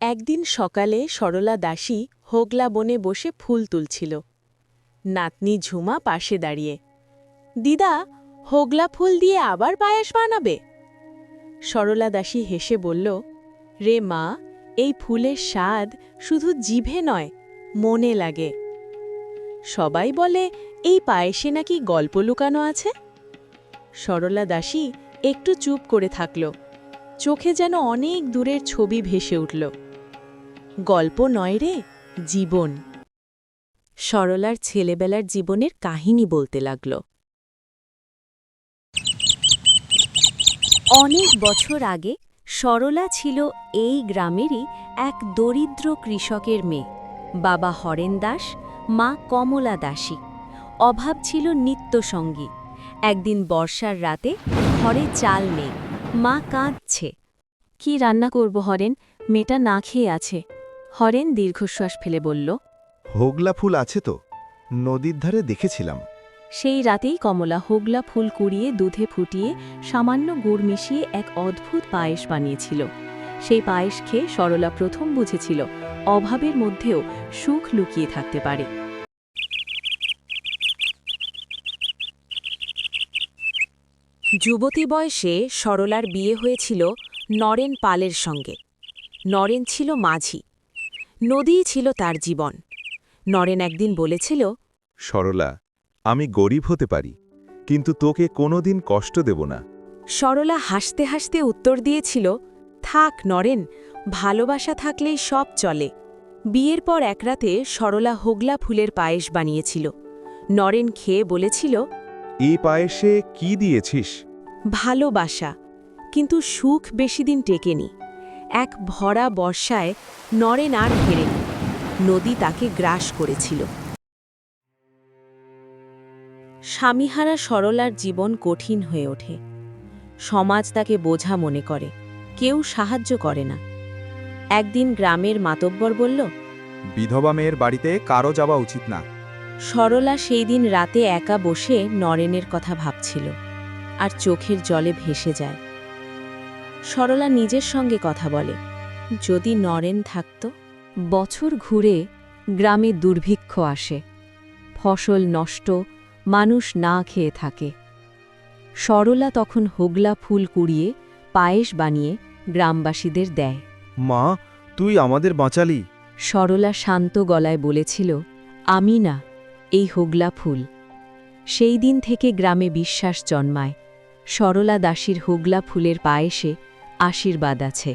একদিন সকালে সরলা দাসী হোগলা বনে বসে ফুল তুলছিল। নাতনি ঝুমা পাশে দাঁড়িয়ে, দিদা, হোগলা ফুল দিয়ে আবার পায়েস বানাবে? সরলা দাসী হেসে বলল, রে মা, এই ফুলের স্বাদ শুধু জিভে নয়, মনে লাগে। সবাই বলে, এই পায়েসে নাকি গল্প লুকানো আছে? সরলা দাসী একটু চুপ করে থাকল, চোখে যেন অনেক দূরের ছবি ভেসে উঠল। গল্প নয় রে, জীবন। সরলার ছেলেবেলার জীবনের কাহিনী বলতে লাগল। অনেক বছর আগে সরলা ছিল এই গ্রামেরই এক দরিদ্র কৃষকের মেয়ে। বাবা হরেন দাস, মা কমলা দাসী। অভাব ছিল নিত্যসঙ্গী। একদিন বর্ষার রাতে ঘরে চাল নেই, মা কাঁদছে। কি রান্না করব হরেন? মেয়েটা না খেয়ে আছে। হরেন দীর্ঘশ্বাস ফেলে বলল হোগলা ফুল আছে তো? নদীর ধারে দেখেছিলাম। সেই রাতেই কমলা হোগলা ফুল কুড়িয়ে দুধে ফুটিয়ে সামান্য গুড় মিশিয়ে এক অদ্ভুত পায়েস বানিয়েছিল। সেই পায়েস খেয়ে সরলা প্রথম বুঝেছিল অভাবের মধ্যেও সুখ লুকিয়ে থাকতে পারে। যুবতী বয়সে সরলার বিয়ে হয়েছিল নরেন পালের সঙ্গে। নরেন ছিল মাঝি। নদীই ছিল তার জীবন। নরেন একদিন বলেছিল সরলা আমি গরিব হতে পারি কিন্তু তোকে কোনোদিন কষ্ট দেব না। সরলা হাসতে হাসতে উত্তর দিয়েছিল থাক নরেন ভালোবাসা থাকলেই সব চলে। বিয়ের পর এক রাতে সরলা হোগলা ফুলের পায়েস বানিয়েছিল। নরেন খেয়ে বলেছিল এই পায়েসে কি দিয়েছিস? ভালোবাসা কিন্তু সুখ বেশিদিন টেকেনি। এক ভরা বর্ষায় নরেন আর ফেরেনি নদী তাকে গ্রাস করেছিল। স্বামীহারা সরলার জীবন কঠিন হয়ে ওঠে। সমাজ তাকে বোঝা মনে করে কেউ সাহায্য করে না। একদিন গ্রামের মাতব্বর বলল বিধবা মেয়ের বাড়িতে কারও যাওয়া উচিত না। সরলা সেই দিন রাতে একা বসে নরেনের কথা ভাবছিল আর চোখের জলে ভেসে যায়। সরলা নিজের সঙ্গে কথা বলে। যদি নরেন থাকত বছর ঘুরে গ্রামে দুর্ভিক্ষ আসে। ফসল নষ্ট মানুষ না খেয়ে থাকে। সরলা তখন হোগলা ফুল কুড়িয়ে পায়েস বানিয়ে গ্রামবাসীদের দেয়। মা তুই আমাদের বাঁচালি। সরলা শান্ত গলায় বলেছিল আমি না এই হোগলা ফুল। সেই দিন থেকে গ্রামে বিশ্বাস জন্মায়। সরলা দাসীর হুগলা ফুলের পায়েসে আশীর্বাদ আছে।